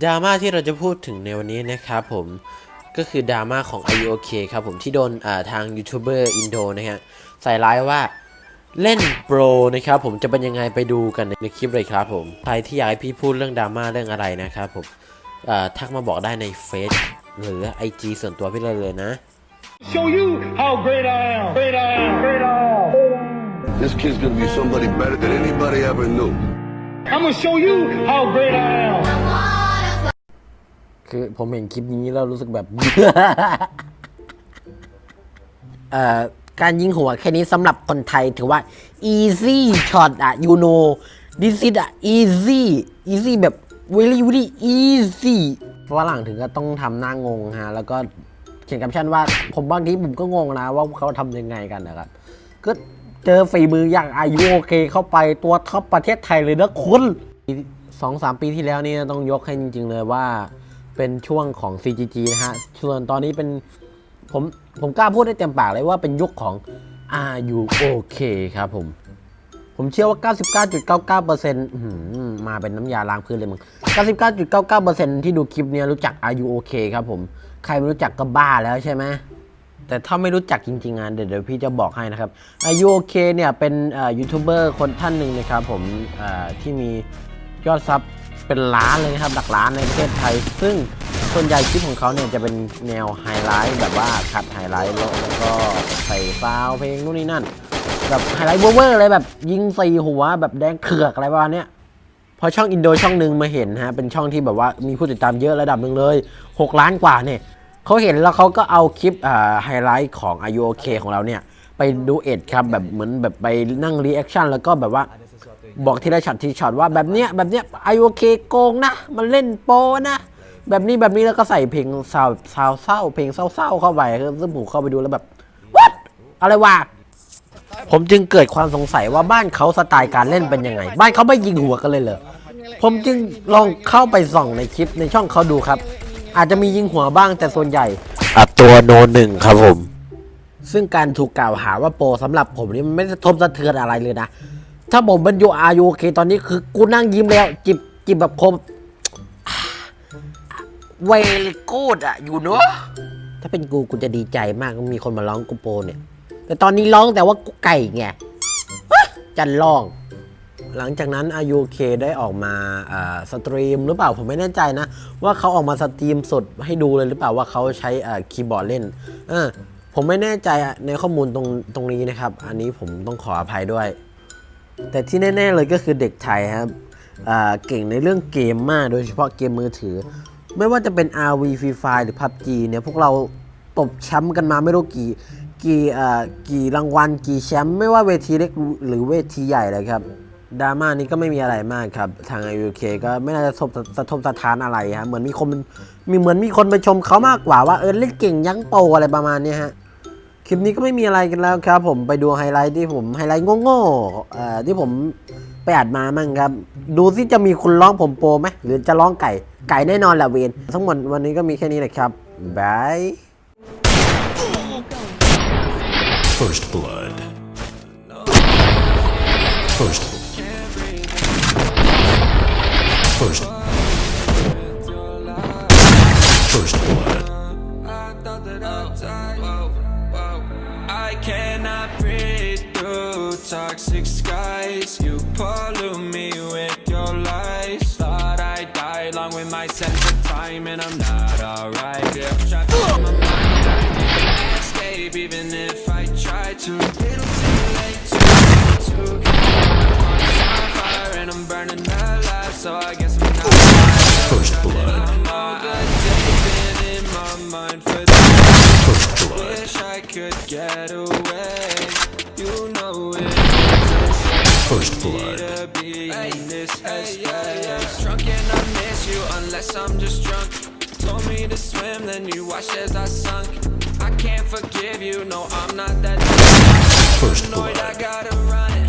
ดราม่าที่เราจะพูดถึงในวันนี้นะครับผมก็คือดราม่าของ i o k ครับผมที่โดนอ่าทางยูทูบเบอร์อินโดนะฮะใส่ร้ายว่าเล่นโปรนะครับผมจะเป็นยังไงไปดูกันในคลิปเลยครับผมใครที่อยากให้พี่พูดเรื่องดราม่าเรื่องอะไรนะครับผมอ่าทักมาบอกได้ในเฟซหรือ IG ส่วนตัวพี่เลยเลยนะ show you how great I am. Great I am. Great I am. This kid's gonna be somebody better than anybody ever knew. I'm gonna show you how great I am. คือผมเห็นคลิปนี้แล้วรู้สึกแบบ เอ่อการยิงหัวแค่นี้สำหรับคนไทยถือว่า easy shot อะ you know this is อะ easy easy แบบ really really easy ฝรั่งถึงก็ต้องทำหน้างงฮะ แล้วก็เขียนแคปชั่นว่า ผมบางทีผมก็งงนะ ว่าเขาทำยังไงกันนะครับ ก็เจอฝีมืออย่างอายุโอเคเข้าไปตัวท็อปประเทศไทยเลยนะคุณสองสามปีที่แล้วนี่ต้องยกให้จริง ๆ เลยว่า เป็นช่วงของ CGG นะฮะ ส่วนตอนนี้เป็นผมผมกล้าพูดได้เต็มปากเลยว่าเป็นยุคของ Are you okay ครับผม ผมเชื่อว่า 99.99%มาเป็นน้ำยาล้างพื้นเลยมึง 99.99%ที่ดูคลิปเนี้ยรู้จัก Are you okay ครับผม ใครไม่รู้จักก็บ้าแล้วใช่ไหมแต่ถ้าไม่รู้จักจริงๆอะเดี๋ยวเดี๋ยวพี่จะบอกให้นะครับอายุโอเคเนี่ยเป็นยูทูบเบอร์คนท่านหนึ่งนะครับผมที่มียอดซับ เป็นล้านเลยนะครับหลักล้านในประเทศไทย ซึ่งส่วนใหญ่คลิปของเขาเนี่ยจะเป็นแนวไฮไลท์แบบว่าคัดไฮไลท์แล้วแล้วก็ใส่ซาวด์เพลงนู่นนี่นั่นแบบไฮไลท์เวอร์ๆเลยแบบยิงใส่หัวแบบแดงเถือกอะไรประมาณเนี้ยพอช่องอินโดช่องหนึ่งมาเห็นฮะเป็นช่องที่แบบว่ามีผู้ติดตามเยอะระดับหนึ่งเลย 6 ล้านกว่าเนี่ยเขาเห็นแล้วเขาก็เอาคลิปอ่าไฮไลท์ของ i o k ของเราเนี่ย ไปดูเอ็ดครับแบบเหมือนแบบไปนั่งรีแอคชั่นแล้วก็แบบว่า บอกทีละช็อตทีช็อตว่าแบบเนี้ยแบบเนี้ย i o k โกงนะ มันเล่นโปนะ แบบนี้แบบนี้แล้วก็ใส่เพลงซาวซาวเศร้า เพลงเศร้าๆเข้าไปซึ่งผมเข้าไปดูแล้วแบบ what อะไรวะผมจึงเกิดความสงสัยว่าบ้านเขาสไตล์การเล่นเป็นยังไง บ้านเขาไม่ยิงหัวกันเลยเหรอผมจึงลองเข้าไปส่องในคลิปในช่องเขาดูครับ อาจจะมียิงหัวบ้างแต่ส่วนใหญ่อัตัวโนหนึ่งครับผม ซึ่งการถูกกล่าวหาว่าโปรสำหรับผมนี่มันไม่ได้ทบสะเทือนอะไรเลยนะ ถ้าผมเป็นยูอายูเคตอนนี้คือกูนั่งยิ้มแล้ว จิบจิบแบบคมเวลกูดอะอยู่เนาะถ้าเป็นกูกูจะดีใจมากมีคนมาร้องกูโปรเนี่ย แต่ตอนนี้ร้องแต่ว่ากูไก่ไงเฮ้ยจันร้อง หลังจากนั้นอายุเคได้ออกมาอ่าสตรีมหรือเปล่าผมไม่แน่ใจนะ ว่าเขาออกมาสตรีมสดให้ดูเลยหรือเปล่าว่าเขาใช้อ่าคีย์บอร์ดเล่นเออผมไม่แน่ใจในข้อมูลตรงตรงนี้นะครับ อันนี้ผมต้องขออภัยด้วย แต่ที่แน่ ๆ เลยก็คือเด็กไทยครับเก่งในเรื่องเกมมากโดยเฉพาะเกมมือถือ ไม่ว่าจะเป็น RV Free Fire หรือ PUBG เนี่ยพวกเราตบแชมป์กันมาไม่รู้กี่กี่กี่รางวัลกี่แชมป์ไม่ว่าเวทีเล็กหรือเวทีใหญ่เลยครับดราม่านี้ก็ไม่มีอะไรมากครับ ทาง UK ก็ไม่น่าจะสะทบสะทบสะท้านอะไรฮะเหมือนมีคนมีเหมือนมีคนไปชมเขามากกว่าว่าเออเล่นเก่งยั้งโปอะไรประมาณนี้ฮะ ลิปนี้ก็ไม่มีอะไรกันแล้วครับ ผมไปดูไฮไลท์ที่ผมไฮไลท์โง่ๆอ่อที่ผมไปอัดมามั่งครับ ดูสิจะมีคนร้องผมโปรไหมหรือจะร้องไก่ไก่แน่นอนแหละเวนทั้งหมดวันนี้ก็มีแค่นี้แหละครับบาย First blood. First. First. First blood. Toxic skies. You pollute me with your lies. Thought I died along with my sense of time, and I'm not alright. Yeah, trapped in my mind. I escape, even if I try to. Little too late to to on fire, and I'm burning alive. So I guess I'm not. First blood. I'm in my mind for this. First blood. Wish I could get away. First blood. To be in this headspace. Drunk and I miss you unless I'm just drunk. Told me to swim, then you watched as I sunk. I can't forgive you, no, I'm not that. First blood. gotta run it.